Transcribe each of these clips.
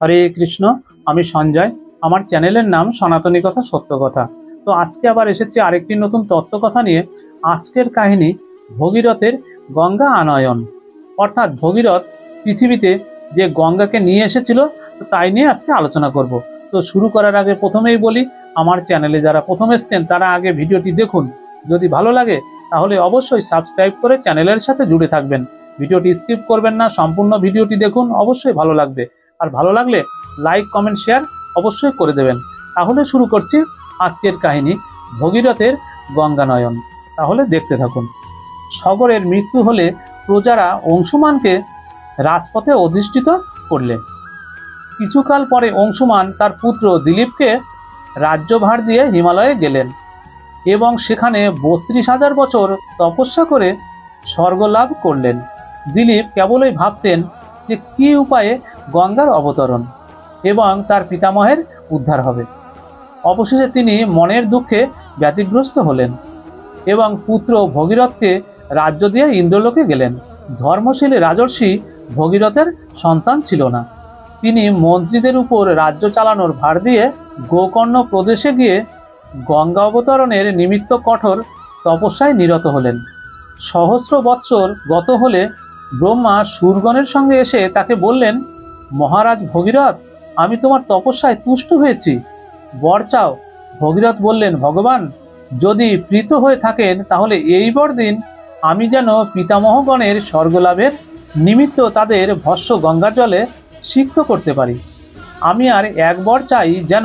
হরে কৃষ্ণ, আমি সঞ্জয়। আমার চ্যানেলের নাম সনাতনী কথা, সত্য কথা। তো আজকে আবার এসেছি আরেকটি নতুন তত্ত্বকথা নিয়ে। আজকের কাহিনী ভগীরথের গঙ্গা আনয়ন। অর্থাৎ ভগীরথ পৃথিবীতে যে গঙ্গাকে নিয়ে এসেছিল তাই নিয়ে আজকে আলোচনা করব। তো শুরু করার আগে প্রথমেই বলি, আমার চ্যানেলে যারা প্রথম এসছেন, তারা আগে ভিডিওটি দেখুন। যদি ভালো লাগে, তাহলে অবশ্যই সাবস্ক্রাইব করে চ্যানেলের সাথে জুড়ে থাকবেন। ভিডিওটি স্কিপ করবেন না, সম্পূর্ণ ভিডিওটি দেখুন, অবশ্যই ভালো লাগবে। আর ভালো লাগলে লাইক কমেন্ট শেয়ার অবশ্যই করে দেবেন। তাহলে শুরু করছি আজকের কাহিনী ভগীরথের গঙ্গানয়ন। তাহলে দেখতে থাকুন। সগরের মৃত্যু হলে প্রজারা অংশুমানকে রাজপথে অধিষ্ঠিত করলেন কিছুকাল পরে অংশুমান তার পুত্র দিলীপকে রাজ্যভার দিয়ে হিমালয়ে গেলেন এবং সেখানে বত্রিশ হাজার বছর তপস্যা করে স্বর্গলাভ করলেন। দিলীপ কেবলই ভাবতেন যে কী উপায়ে গঙ্গার অবতরণ এবং তার পিতামহের উদ্ধার হবে। অবশেষে তিনি মনের দুঃখে ব্যতিগ্রস্ত হলেন এবং পুত্র ভগীরথকে রাজ্য দিয়ে ইন্দ্রলোকে গেলেন। ধর্মশীল রাজর্ষি ভগীরথের সন্তান ছিল না। তিনি মন্ত্রীদের উপর রাজ্য চালানোর ভার দিয়ে গোকর্ণ প্রদেশে গিয়ে গঙ্গা অবতরণের নিমিত্ত কঠোর তপস্যায় নিরত হলেন। সহস্র বৎসর গত হলে ব্রহ্মা সুরগণের সঙ্গে এসে তাকে বললেন মহারাজ ভগীরথ, আমি তোমার তপস্যায় তুষ্ট হয়েছি। বর চাও, ভগীরথ বললেন, ভগবান, যদি প্রীত হয়ে থাকেন, তাহলে এই বর দিন আমি যেন পিতামহগণের স্বর্গলাভের নিমিত্ত তাদের ভস্য গঙ্গা জলে সিক্ত করতে পারি। আমি আর একবার চাই যেন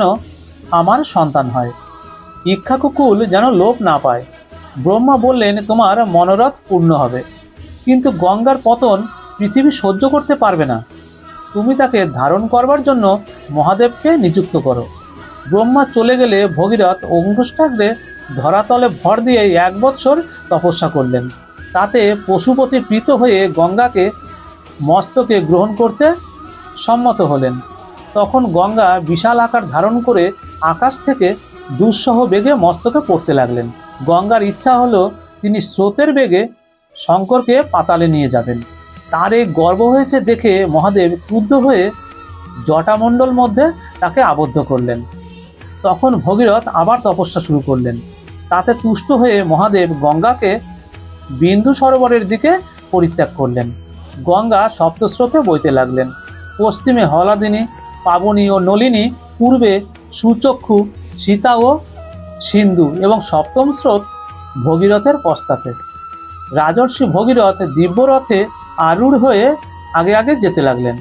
আমার সন্তান হয়। ইক্ষাকুকুল যেন লোপ না পায়। ব্রহ্মা বললেন, তোমার মনোরথ পূর্ণ হবে। কিন্তু গঙ্গার পতন পৃথিবী সহ্য করতে পারবে না। তুমি তাকে ধারণ করবার জন্য মহাদেবকে নিযুক্ত করো। ব্রহ্মা চলে গেলে ভগীরথ অঙ্কুষ্ঠাগ্রে ধরাতলে ভর দিয়ে এক বৎসর তপস্যা করলেন। তাতে পশুপতি প্রীত হয়ে গঙ্গাকে, মস্তকে গ্রহণ করতে সম্মত হলেন। তখন গঙ্গা বিশাল আকার ধারণ করে আকাশ থেকে দুঃসহ বেগে মস্তকে পড়তে লাগলেন। গঙ্গার ইচ্ছা হলো তিনি স্রোতের বেগে শঙ্করকে পাতালে নিয়ে যাবেন। তার এই গর্ব হয়েছে দেখে মহাদেব ক্রুদ্ধ হয়ে জটামণ্ডল মধ্যে তাকে আবদ্ধ করলেন। তখন ভগীরথ আবার তপস্যা শুরু করলেন। তাতে তুষ্ট হয়ে মহাদেব গঙ্গাকে বিন্দু সরোবরের দিকে পরিত্যাগ করলেন। গঙ্গা সপ্তস্রোতে বইতে লাগলেন। পশ্চিমে হলাদিনী, পাবনী ও নলিনী, পূর্বে সুচক্ষু, সীতা ও সিন্ধু এবং সপ্তম স্রোত ভগীরথের পশ্চাতে। রাজর্ষি ভগীরথ দিব্যরথে আরূঢ় হয়ে আগে আগে যেতে লাগলেন।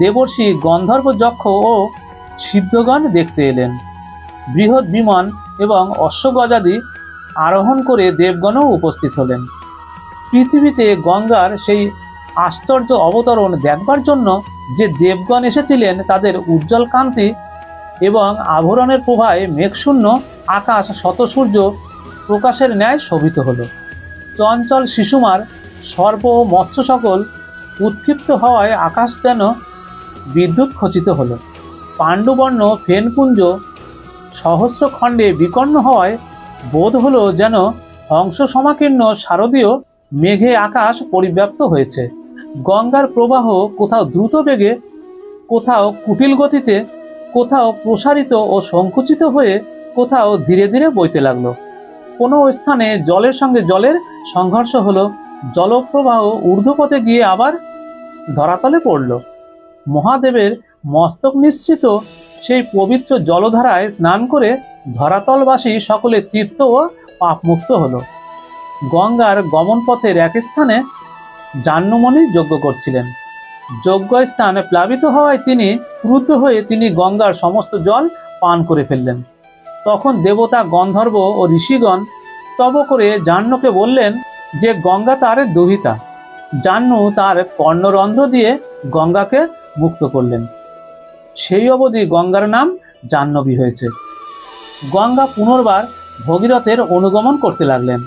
দেবর্ষি গন্ধর্ব যক্ষ ও সিদ্ধগণ দেখতে এলেন। বৃহৎ বিমান এবং অশ্বগজাদি আরোহণ করে দেবগণও উপস্থিত হলেন। পৃথিবীতে গঙ্গার সেই আশ্চর্য অবতরণ দেখবার জন্য যে দেবগণ এসেছিলেন, তাদের উজ্জ্বল কান্তি এবং আভরণের প্রভায় মেঘশূন্য আকাশ শতসূর্য প্রকাশের ন্যায় শোভিত হল। চঞ্চল শিশুমার সর্প ও মৎস্য সকল উৎক্ষিপ্ত হওয়ায় আকাশ যেন বিদ্যুৎ খচিত হলো। পাণ্ডুবর্ণ ফেনকুঞ্জ সহস্র খণ্ডে বিকর্ণ হওয়ায় বোধ হলো যেন হংস সমাকীর্ণ শারদীয় মেঘে আকাশ পরিব্যাপ্ত হয়েছে। গঙ্গার প্রবাহ কোথাও দ্রুত বেগে, কোথাও কুটিল গতিতে, কোথাও প্রসারিত ও সংকুচিত হয়ে কোথাও ধীরে ধীরে বইতে লাগল। কোনো স্থানে জলের সঙ্গে জলের সংঘর্ষ হলো জলপ্রবাহ ঊর্ধ্বপথে গিয়ে আবার ধরাতলে পড়ল। মহাদেবের মস্তক নিঃসৃত সেই পবিত্র জলধারায় স্নান করে ধরাতলবাসী সকলে তৃপ্ত ও পাপমুক্ত হল। গঙ্গার গমন পথের এক স্থানে জাহ্নমণি যজ্ঞ করছিলেন। যজ্ঞ স্থানে প্লাবিত হওয়ায় তিনি ক্রুদ্ধ হয়ে তিনি গঙ্গার সমস্ত জল পান করে ফেললেন। তখন দেবতা গন্ধর্ব ও ঋষিগণ স্তব করে জাহ্নকে বললেন যে গঙ্গা তার দহিতা। জাহ্নু তার কর্ণরন্ধ্র দিয়ে গঙ্গাকে মুক্ত করলেন। সেই অবধি গঙ্গার নাম জাহ্নবী হয়েছে। গঙ্গা পুনর্বার ভগীরথের অনুগমন করতে লাগলেন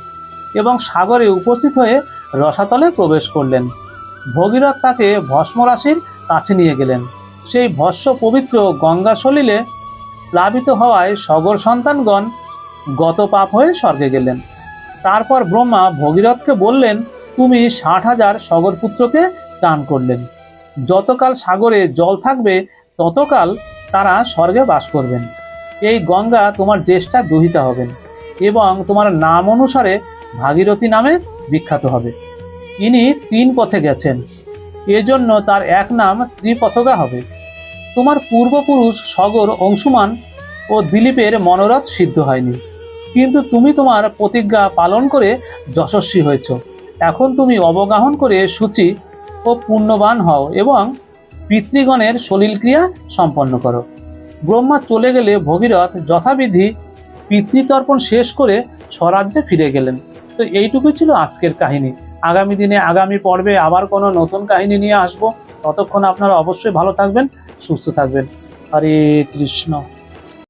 এবং সাগরে উপস্থিত হয়ে রসাতলে প্রবেশ করলেন। ভগীরথ তাকে ভস্মরাশির কাছে নিয়ে গেলেন। সেই ভস্ম পবিত্র গঙ্গা সলিলে প্লাবিত হওয়ায় সগর সন্তানগণ গত পাপ হয়ে স্বর্গে গেলেন। তারপর ব্রহ্মা ভগীরথকে বললেন, তুমি ষাট হাজার সগরপুত্রকে দান করলেন। যতকাল সাগরে জল থাকবে, ততকাল তারা স্বর্গে বাস করবেন। এই গঙ্গা তোমার জ্যেষ্ঠা দুহিতা হবেন এবং তোমার নাম অনুসারে ভাগীরথী নামে বিখ্যাত হবে। ইনি তিন পথে গেছেন। এজন্য তার এক নাম ত্রিপথগা হবে। তোমার পূর্বপুরুষ সগর অংশুমান ও দিলীপের মনোরথ সিদ্ধ হয়নি। কিন্তু তুমি তোমার প্রতিজ্ঞা পালন করে যশস্বী হয়েছ। এখন তুমি অবগাহন করে সূচি ও পুণ্যবান হও এবং পিতৃগণের সলিলক্রিয়া সম্পন্ন করো। ব্রহ্মা চলে গেলে ভগীরথ যথাবিধি পিতৃতর্পণ শেষ করে স্বরাজ্যে ফিরে গেলেন। তো এইটুকুই ছিল আজকের কাহিনী। আগামী দিনে আগামী পর্বে আবার কোনো নতুন কাহিনী নিয়ে আসব। ততক্ষণ আপনারা অবশ্যই ভালো থাকবেন, সুস্থ থাকবেন। হরে কৃষ্ণ।